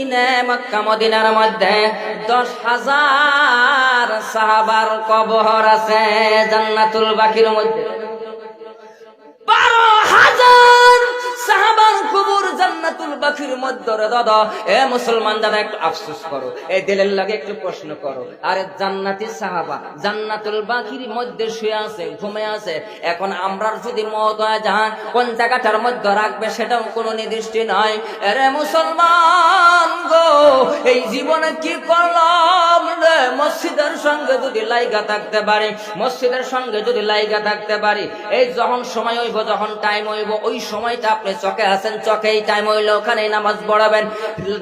আছে মক্কা মদিনার মধ্যে দশ হাজার সাহাবার কবর আছে জান্নাতুল বাকির মধ্যে। বারো সাহাবার কবর জান্নাতুল বাকির মধ্যে দাদা। এ মুসলমান দাদা, একটু আফসোস করো এই দিলের লাগে একটু প্রশ্ন করো। আরে জান্নাতি সাহাবা, জান্নাতুল বাকির মধ্যে শুয়ে আছে, ঘুমে আছে। এখন আমরা যদি মত হয়ে যান কোন জায়গাটার মধ্যে রাখবে সেটাও কোনো নির্দিষ্ট নয় আরে মুসলমান গো, এই জীবনে কি করলাম রে? মসজিদের সঙ্গে যদি লাইগা থাকতে পারি, মসজিদের সঙ্গে যদি লাইগা থাকতে পারি, এই যখন সময় হইব, যখন টাইম হইব, ওই সময়টা আপনি চকে আছেন চকেই টাইম হইলে ওখানে নামাজ পড়াবেন।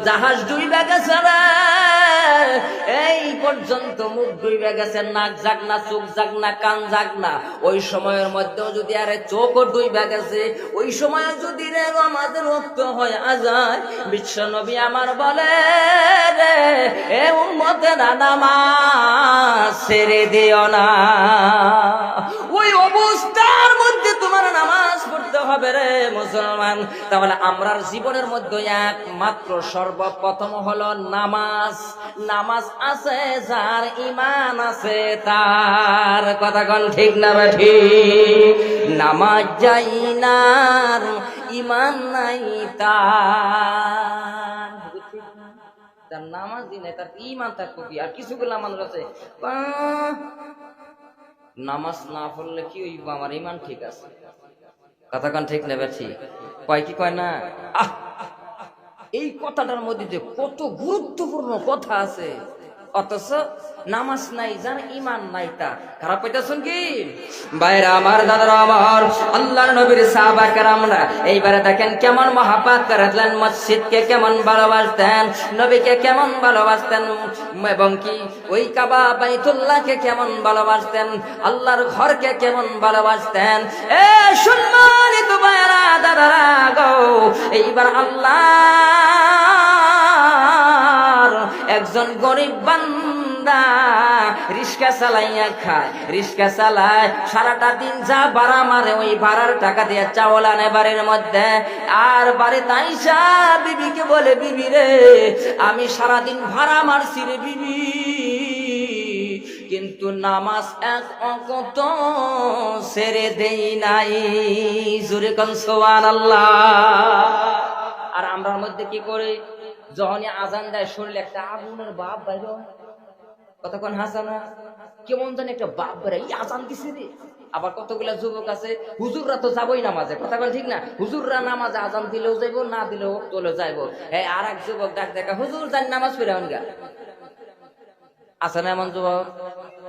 জাহাজ ডুইবে গেছে এই পর্যন্ত মুখ ডুইবে গেছে, নাক যাক না, চোখ যাক না, কান যাক না। ওই সময়ের মধ্যেও যদি আরে চোখও ডুইবে গেছে, ওই সময় যদি রে আমাদের রক্ত হয় আজায় বিশ্ব নবী আমার বলে রে, এ উম্মতের নামাজ ছেড়ে দিও না। ওই অবস্থার মধ্যে তোমার নামাজ পড়তে হবে রে মুসলমান। তাহলে আমরার জীবনের মধ্যে একমাত্র সর্বপ্রথম হলো নামাজ। নামাজ আছে, যার ইমান আছে, তার কথা ঠিক না বা ঠিক? নামাজ যাই না ইমান নাই তার। তার নামাজই নাই, তার ইমান তার কবি। আর কিছুগুলো মানুষ আছে নামাজ না পড়লে কি হইব? আমার ইমান ঠিক আছে। কথা কান ঠিক নেবে ঠিক কয় কি কয় না? এই কথাটার মধ্যে যে কত গুরুত্বপূর্ণ কথা আছে। অথচ নামাজ নাই যার ইমান নাই তা খারাপ পাইতেছেন কি? বাইরা আমার দাদারা, আমার আল্লাহর নবীর সাহাবা কেরামরা, এইবারে দেখেন কেমন মহাপাত করেছিলেন মসজিদকে কেমন ভালোবাসতেন, নবীকে কেমন ভালোবাসতেন, এবং কি ওই কাবা বাইতুল্লাহকে কেমন ভালোবাসতেন, আল্লাহর ঘরকে কেমন ভালোবাসতেন। এ সম্মানিত বাইরা দাদারা গো, এইবার আল্লাহ একজন গরিব বান্দা রিস্কা চালাইয়া খায়, রিস্কা চালায়, সারাটা দিন যা ভাড়া মারে ওই ভাড়ার টাকা দিয়ে চাওয়াল আনে বাড়ির মধ্যে। আর বাড়ি তাইসা বিবিকে বলে, বিবি রে, আমি সারাদিন ভাড়া মারছি রে বিবি, কিন্তু নামাজ এক অকত সেরে দেই নাই। জুরে কনসোয়ান আল্লাহ আর আমরার মধ্যে কি করে? যখনই আজান দেয় শরীরে একটা আগুনের বাপ বাইর কতক্ষণ হাসানা কেমন জানি একটা বাপ বেড়ে আজান দিছে রে। আবার কতগুলা যুবক আছে, হুজুররা তো যাবই নামাজে। কথা বল ঠিক না? হুজুররা নামাজ আজান দিলেও যাইব, না দিলেও তোলে যাইব। হ্যাঁ আর এক যুবক ডাক দেখা, হুজুর, যান নামাজ ফিরে গা। আছে না এমন যুবক?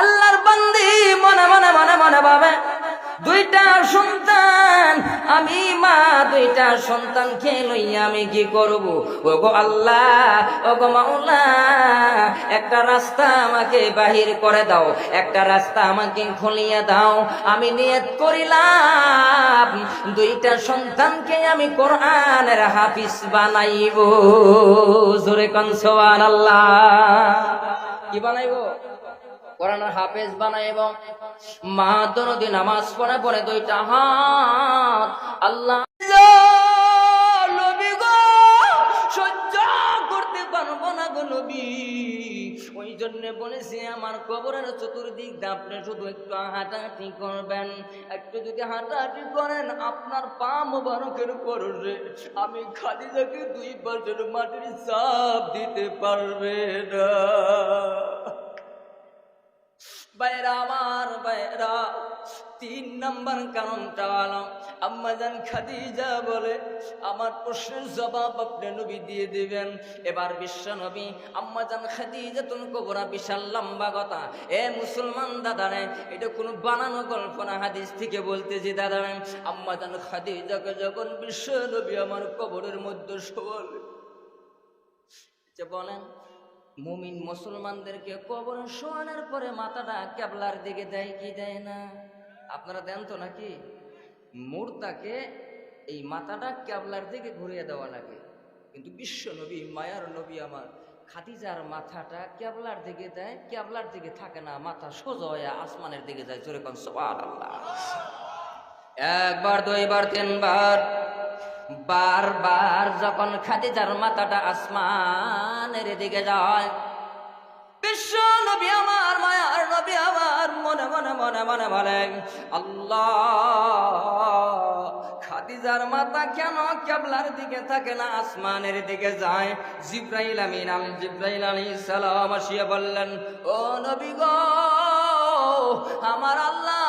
আল্লাহর বান্দি মনে মনে মনে মনে ভাবে, দুইটা সন্তান, আমি মা, দুইটা সন্তান খেয়ে আমি কি করব? ওগো আল্লাহ, ওগো মাওলা, একটা রাস্তা আমাকে বাহির করে দাও, একটা রাস্তা আমাকে খুলিয়ে দাও। আমি নিয়ত করিলাম, দুইটা সন্তানকে আমি কোরআনের হাফিজ বানাইব। জোরে কনসোয়ান আল্লাহ কি বানাইবো? কোরআনের হাফেজ বানায় এবং মা দনদি নামাজ পড়ে পড়ে দুইটা হাত। আল্লাহ ওই জন্য আমার কবরের আপনি শুধু একটু হাঁটাহাঁটি করবেন। একটু যদি হাঁটাহাঁটি করেন, আপনার পা মোবারকের পরে আমি খালি যাকে দুই পাশের মাটির চাপ দিতে পারবে না। তিন নাম্বার কারণটা হলো আম্মাজান খাদিজা বলে, আমার প্রশ্নের জবাব আপনি নবী দিয়ে দিবেন। এবার বিশ্ব নবী আম্মাজান খাদিজা তুমি কবরা বিশাল লম্বা কথা। এ মুসলমান দাদারে, এটা কোনো বানানো গল্প না, হাদিস থেকে বলতেছি দাদারে আম্মাজান খাদিজাকে যখন বিশ্ব নবী আমার কবরের মধ্যে শোল যে বলেন, মুমিন মুসলমানদেরকে কবর শোয়ানোর পরে মাথাটা কেবলার দিকে দেয় কি দেয় না? আপনারা দেন তো নাকি? মুর্দাকে এই মাথাটা ক্যাবলার দিকে ঘুরিয়ে দেওয়া লাগে। কিন্তু বিশ্ব নবী, মায়ার নবী আমার, খাদিজার মাথাটা ক্যাবলার দিকে দেয়, ক্যাবলার দিকে থাকে না, মাথা সোজা আসমানের দিকে যায়, জোরে কন একবার, দুইবার, তিনবার, বারবার যখন খাদিজার মাথাটা আসমানের দিকে যায় আল্লাহ, খাদিজার মাথা কেন কেবলার দিকে থাকে না, আসমানের দিকে যায়? জিব্রাইল আমিন, আল জিব্রাইল আলী সালাম আসিয়া বললেন, ও নবী গো, আমার আল্লাহর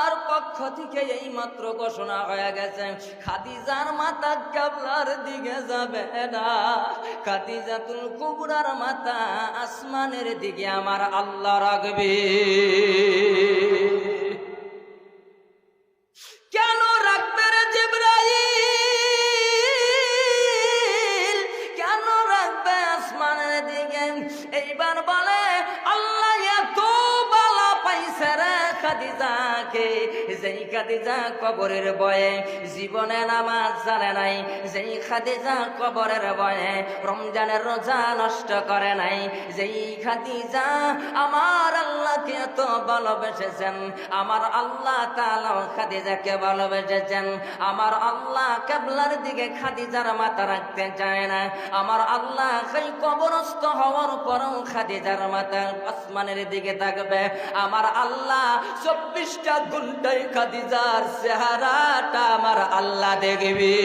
পক্ষ থেকে এই মাত্র ঘোষণা হয়ে গেছে। খাদিজার মাথা কেবলার দিকে যাবে না। খাদিজা তুল কুবরার মাথা আসমানের দিকে আমার আল্লাহ রাখবে। কেন রাখবে রে জিব্রাইল? কেন রাখবে আসমানের দিকে? এইবার বলে, আল্লাহ এত বালা পাইছে রে খাদিজাকে যেই খাদিজা কবরের বয়ে জীবনে নামাজ জানে নাই, যেই খাদিজা কবরের বয়ে রমজানের রোজা নষ্ট করে নাই, যেই খাদিজা আমার আল্লাহকে এত ভালোবেসেছেন, আমার আল্লাহ তাআলা খাদিজাকে ভালোবেসেছেন, আমার আল্লাহ কেবলার দিকে খাদি খাদিজার মাথা রাখতে চায় না, আমার আল্লাহ সেই কবরস্থ হওয়ার পরও খাদিজার মাথা আসমানের দিকে থাকবে, আমার আল্লাহ চব্বিশটা ঘন্টায় খাদিজার চেহারাটা আমার আল্লাহ দেখবি।